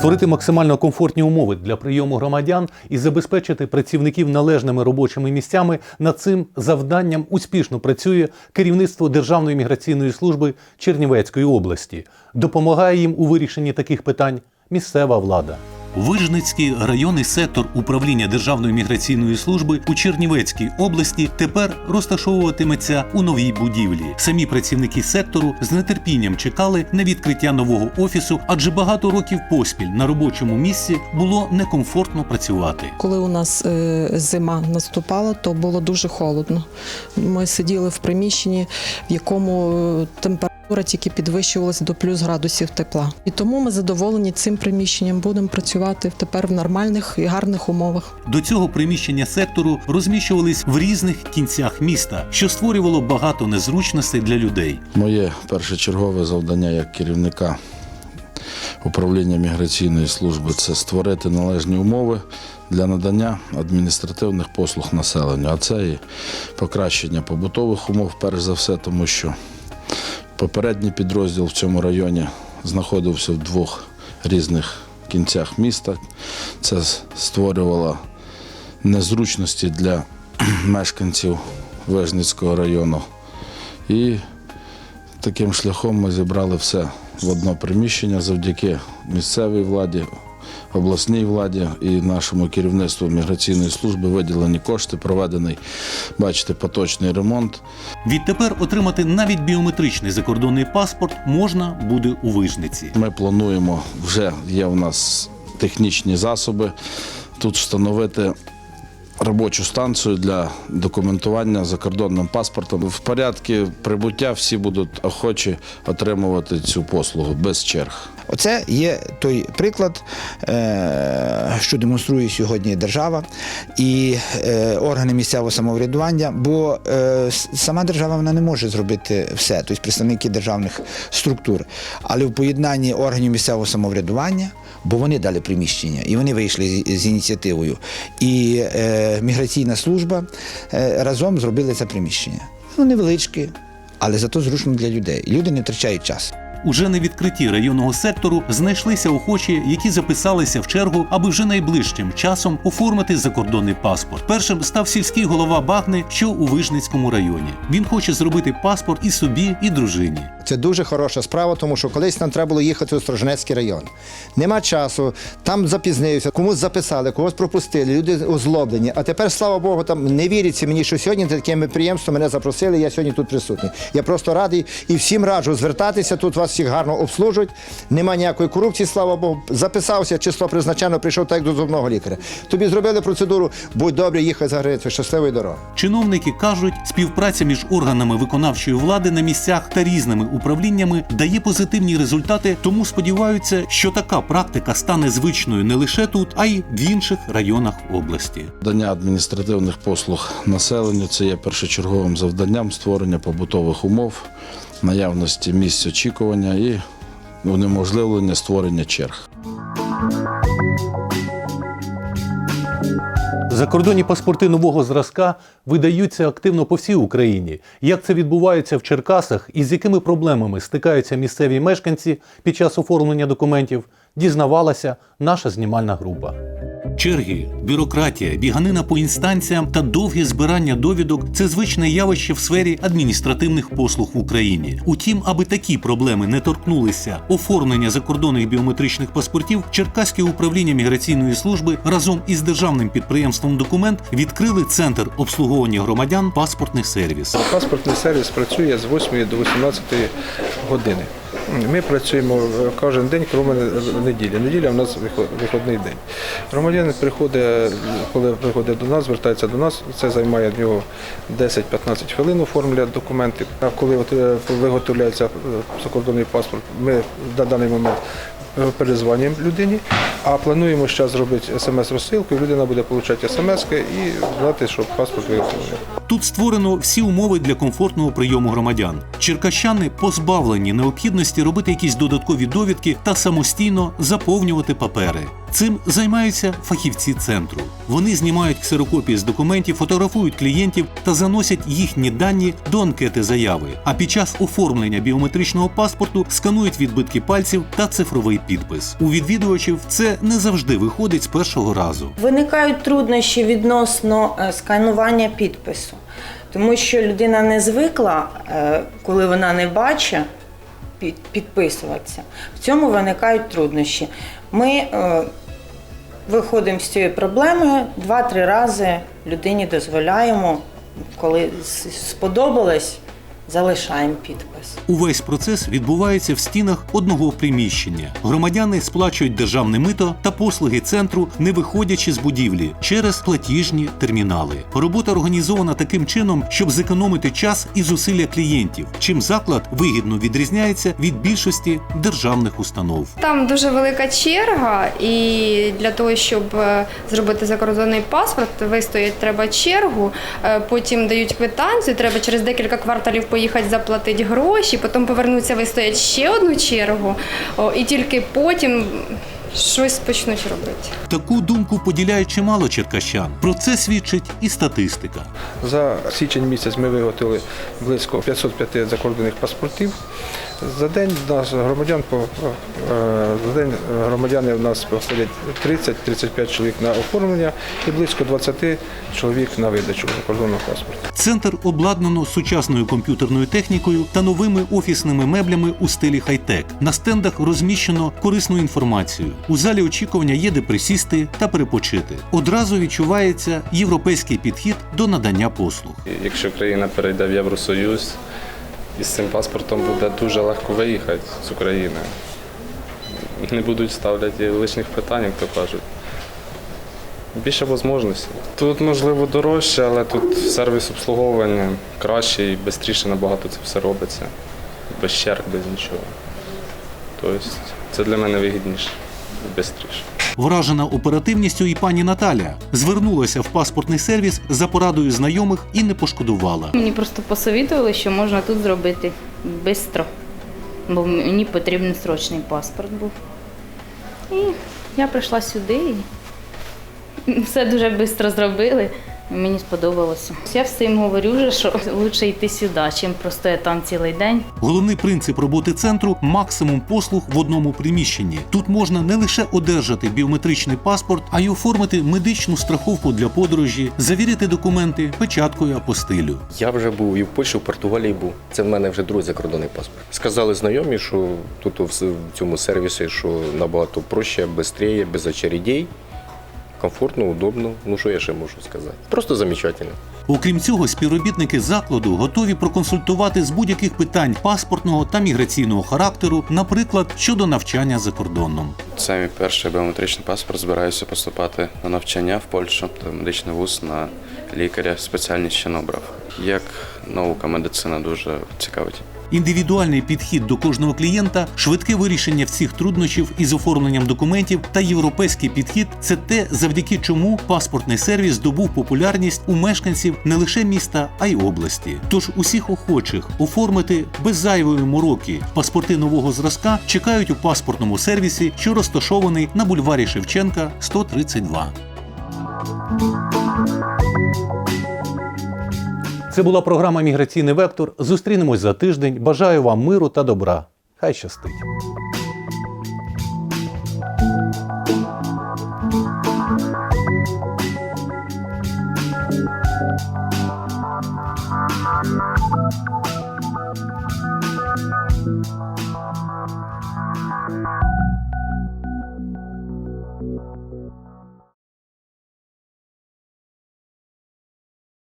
Створити максимально комфортні умови для прийому громадян і забезпечити працівників належними робочими місцями над цим завданням успішно працює керівництво Державної міграційної служби Чернівецької області. Допомагає їм у вирішенні таких питань місцева влада. Вижницький районний сектор управління Державної міграційної служби у Чернівецькій області тепер розташовуватиметься у новій будівлі. Самі працівники сектору з нетерпінням чекали на відкриття нового офісу, адже багато років поспіль на робочому місці було некомфортно працювати. Коли у нас е, зима наступала, то було дуже холодно. Ми сиділи в приміщенні, в якому е, температура тільки підвищувалася до плюс градусів тепла. І тому ми задоволені цим приміщенням. Будемо працювати тепер в нормальних і гарних умовах. До цього приміщення сектору розміщувались в різних кінцях міста, що створювало багато незручностей для людей. Моє першочергове завдання як керівника управління міграційної служби це створити належні умови для надання адміністративних послуг населенню. А це і покращення побутових умов, перш за все, тому що попередній підрозділ в цьому районі знаходився в двох різних кінцях міста. Це створювало незручності для мешканців Вежницького району. І таким шляхом ми зібрали все в одне приміщення завдяки місцевій владі, обласній владі і нашому керівництву міграційної служби виділені кошти, проведений, бачите, поточний ремонт. Відтепер отримати навіть біометричний закордонний паспорт можна буде у вижниці. Ми плануємо, вже є в нас технічні засоби тут встановити. Робочу станцію для документування закордонним паспортом. В порядку прибуття всі будуть охочі отримувати цю послугу без черг. Оце є той приклад, е, що демонструє сьогодні держава і е, органи місцевого самоврядування, бо е, сама держава вона не може зробити все, тобто представники державних структур. Але в поєднанні органів місцевого самоврядування, бо вони дали приміщення і вони вийшли з, ініціативою. І міграційна служба разом зробили це приміщення. Ну, невеличке, але зато зручно для людей. Люди не втрачають час. Уже на відкритті районного сектору знайшлися охочі, які записалися в чергу, аби вже найближчим часом оформити закордонний паспорт. Першим став сільський голова Багни, що у Вижницькому районі. Він хоче зробити паспорт і собі, і дружині. Це дуже хороша справа, тому що колись нам треба було їхати у Сторожнецький район. Нема часу, там запізнився, комусь записали, когось пропустили, люди озлоблені. А тепер, слава Богу, там не віриться мені, що сьогодні таке підприємство мене запросили, я сьогодні тут присутній. Я просто радий і всім раджу звертатися. Тут вас всіх гарно обслужують. Нема ніякої корупції, слава Богу. Записався, число призначено, прийшов так до зубного лікаря. Тобі зробили процедуру, будь добрий, їхай за границю, щасливої дороги. Чиновники кажуть, співпраця між органами виконавчої влади на місцях та різними управліннями дає позитивні результати, тому сподіваються, що така практика стане звичною не лише тут, а й в інших районах області. Дання адміністративних послуг населенню це є першочерговим завданням створення побутових умов, наявності місць очікування і унеможливлення створення черг. Закордонні паспорти нового зразка видаються активно по всій Україні. Як це відбувається в Черкасах і з якими проблемами стикаються місцеві мешканці під час оформлення документів, дізнавалася наша знімальна група. Черги, бюрократія, біганина по інстанціям та довге збирання довідок це звичне явище в сфері адміністративних послуг в Україні. Утім, аби такі проблеми не торкнулися оформлення закордонних біометричних паспортів, Черкаське управління міграційної служби разом із державним підприємством Документ відкрили центр обслуговування громадян паспортний сервіс. Паспортний сервіс працює з 8 до 18 години. Ми працюємо е, кожен день, крім неділі. Неділя у нас виходний день. Громадянин приходить, коли приходить до нас, звертається до нас, це займає в нього 10-15 хвилин оформлює документи. А коли е, виготовляється е, закордонний паспорт, ми на даний момент е, перезвонюємо людині, а плануємо зараз зробити смс-розсилку, людина буде отримати смс і знати, що паспорт виготовлений. Тут створено всі умови для комфортного прийому громадян. Черкащани позбавлені необхідності робити якісь додаткові довідки та самостійно заповнювати папери. Цим займаються фахівці центру. Вони знімають ксерокопії з документів, фотографують клієнтів та заносять їхні дані до анкети заяви. А під час оформлення біометричного паспорту сканують відбитки пальців та цифровий підпис. У відвідувачів це не завжди виходить з першого разу. Виникають труднощі відносно е, сканування підпису, тому що людина не звикла, е, коли вона не бачить, підписуватися. В цьому виникають труднощі. Ми е, виходимо з цієї проблеми два-три рази людині дозволяємо, коли сподобалось, залишаємо підпис. Увесь процес відбувається в стінах одного приміщення. Громадяни сплачують державне мито та послуги центру, не виходячи з будівлі через платіжні термінали. Робота організована таким чином, щоб зекономити час і зусилля клієнтів, чим заклад вигідно відрізняється від більшості державних установ. Там дуже велика черга, і для того, щоб е, зробити закордонний паспорт, вистоять треба чергу. е, Потім дають квитанцію, треба через декілька кварталів поїхати заплатити гроші, потім повернутися, вистоять ще одну чергу, о, і тільки потім щось почнуть робити. Таку думку поділяє чимало черкащан. Про це свідчить і статистика. За січень місяць ми виготовили близько 505 закордонних паспортів. За день нас громадян по е, за день громадяни в нас проходять 30-35 чоловік на оформлення і близько 20 чоловік на видачу закордонного паспорта. Центр обладнано сучасною комп'ютерною технікою та новими офісними меблями у стилі хай-тек. На стендах розміщено корисну інформацію. У залі очікування є де присісти та перепочити. Одразу відчувається європейський підхід до надання послуг. Якщо країна перейде в Євросоюз, із цим паспортом буде дуже легко виїхати з України. Не будуть ставляти лишніх питань, як то кажуть. Більше можливостей. Тут, можливо, дорожче, але тут сервіс обслуговування краще і швидше набагато це все робиться. Без черг, без нічого. Тобто це для мене вигідніше і швидше. Вражена оперативністю і пані Наталя звернулася в паспортний сервіс за порадою знайомих і не пошкодувала. Мені просто посовітували, що можна тут зробити швидко, бо мені потрібен срочний паспорт був. І я прийшла сюди і все дуже швидко зробили. Мені сподобалося. Я всім говорю, вже, що краще йти сюди, чим простояти там цілий день. Головний принцип роботи центру максимум послуг в одному приміщенні. Тут можна не лише одержати біометричний паспорт, а й оформити медичну страховку для подорожі, завірити документи печаткою апостилю. Я вже був і в Польщі, в Португалії був. Це в мене вже другий закордонний паспорт. Сказали знайомі, що тут в цьому сервісі, що набагато проще, швидше, без очередей, комфортно, удобно. Ну що я ще можу сказати? Просто замечательно. Окрім цього, співробітники закладу готові проконсультувати з будь-яких питань паспортного та міграційного характеру, наприклад, щодо навчання за кордоном. Це мій перший біометричний паспорт. Збираюся поступати на навчання в Польщу, та медичний вуз на лікаря. Спеціальність ще не обрав. Як наука, медицина дуже цікавить. Індивідуальний підхід до кожного клієнта, швидке вирішення всіх труднощів із оформленням документів та європейський підхід це те, завдяки чому паспортний сервіс здобув популярність у мешканців не лише міста, а й області. Тож усіх охочих оформити без зайвої мороки паспорти нового зразка чекають у паспортному сервісі, що розташований на бульварі Шевченка 132. Це була програма Міграційний вектор. Зустрінемось за тиждень. Бажаю вам миру та добра. Хай щастить.